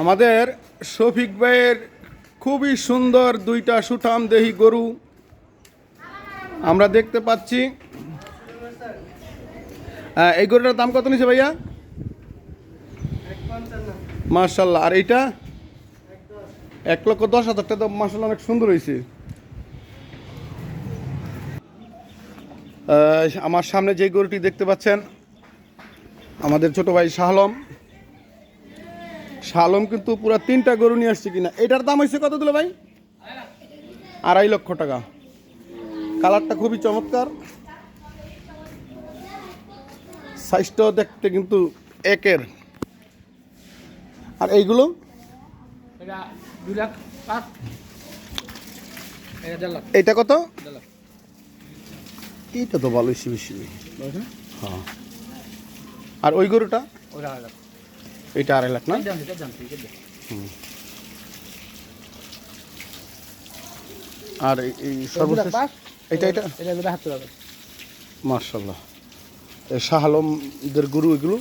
আমাদের শফিক ভাইয়ের খুবই সুন্দর দুইটা সুঠাম দেহি গরু। আমরা দেখতে পাচ্ছি। আহ, এই গরুটার দাম কত নিছে ভাইয়া? মার্শাল্লাহ আর এইটা? এক লক্ষ দশ হাজার টাকা মার্শাল্লাহ অনেক সুন্দর হয়েছে আমার সামনে যে গরুটি দেখতে পাচ্ছেন আমাদের ছোট ভাই শাহলম শালম কিন্তু পুরো তিনটা গরু নিয়ে আসছে কিনা। এটার দাম হয়েছে কত দিল ভাই? আড়াই লক্ষ টাকা। কালারটা খুবই চমৎকার। সাইজটাও দেখতে কিন্তু একের। আর এইগুলো? এটা কত? এইটা তো ভালো বেশি হ্যাঁ। আর ওই গরুটা? ওটা আড়াই লাখ এইটা আড়াই লাখ না আর এই- সর্বশেষ এটা এটা? মার্শাল্লাহ শাহ আলমদের গুরু এগুলো?